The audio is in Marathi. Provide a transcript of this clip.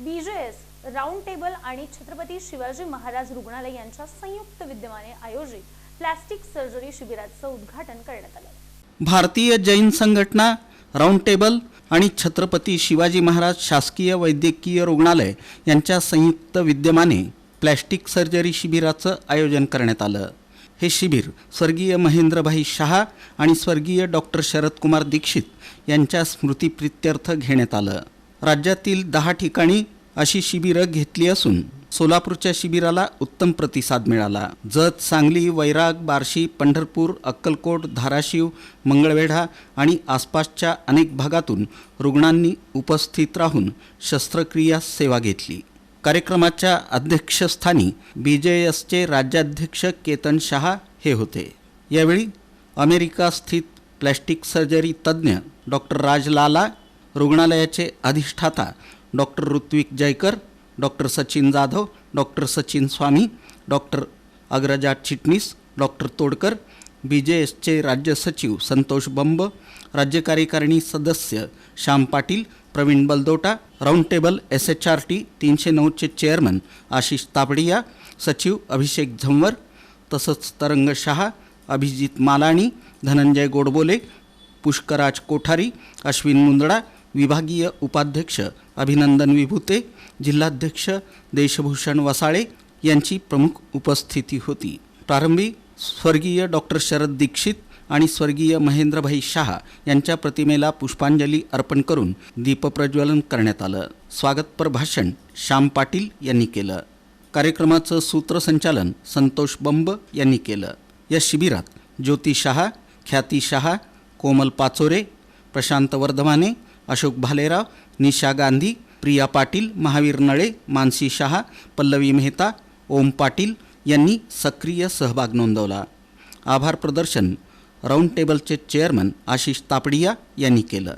बीजेएस राऊंड टेबल आणि छत्रपती शिवाजी महाराज रुग्णालय यांच्या संयुक्त विद्यमाने आयोजित प्लास्टिक सर्जरी शिबिराचं उद्घाटन करण्यात आलं. भारतीय जैन संघटना राऊंड टेबल आणि छत्रपती शिवाजी महाराज शासकीय वैद्यकीय रुग्णालय यांच्या संयुक्त विद्यमाने प्लॅस्टिक सर्जरी शिबिराचं आयोजन करण्यात आलं. हे शिबिर स्वर्गीय महेंद्रभाई शहा आणि स्वर्गीय डॉक्टर शरदकुमार दीक्षित यांच्या स्मृतिप्रित्यर्थ घेण्यात आलं. राज्यातील दहा ठिकाणी अशी शिबिरं घेतली असून सोलापूरच्या शिबिराला उत्तम प्रतिसाद मिळाला. जत सांगली वैराग बार्शी पंढरपूर अक्कलकोट धाराशिव मंगळवेढा आणि आसपासच्या अनेक भागातून रुग्णांनी उपस्थित राहून शस्त्रक्रिया सेवा घेतली. कार्यक्रमाच्या अध्यक्षस्थानी बी जे एसचे राज्याध्यक्ष केतन शहा हे होते. यावेळी अमेरिका स्थित प्लॅस्टिक सर्जरी तज्ज्ञ डॉक्टर राज लाला रुग्णालयाचे अधिष्ठाता doctor Rutvik Jaykar doctor Sachin Jadhav doctor Sachin Swami doctor Agraja Chitnis doctor Todkar B J एसचे राज्य सचिव संतोष बंब राज्य कार्यकारिणी सदस्य Shyam Patil Pravin Baldota round table S H R T तीनशे नऊचे चेअरमन आशिष तापडिया सचिव अभिषेक झंवर तसंच तरंग शहा अभिजित मालाणी धनंजय गोडबोले पुष्कराज कोठारी अश्विन मुंदडा विभागीय उपाध्यक्ष अभिनंदन विभूते जिल्हाध्यक्ष देशभूषण वसाळे यांची प्रमुख उपस्थिती होती. प्रारंभी स्वर्गीय डॉक्टर शरद दीक्षित आणि स्वर्गीय महेंद्रभाई शहा यांच्या प्रतिमेला पुष्पांजली अर्पण करून दीपप्रज्वलन करण्यात आलं. स्वागतपर भाषण श्याम पाटील यांनी केलं. कार्यक्रमाचं सूत्रसंचालन संतोष बंब यांनी केलं. या शिबिरात ज्योती शहा ख्याती शहा कोमल पाचोरे प्रशांत वर्धमाने अशोक भालेराव निशा गांधी प्रिया पाटील महावीर नळे मानसी शहा पल्लवी मेहता ओम पाटील यांनी सक्रिय सहभाग नोंदवला. आभार प्रदर्शन राऊंड टेबलचे चेअरमन आशिष तापडिया यांनी केलं.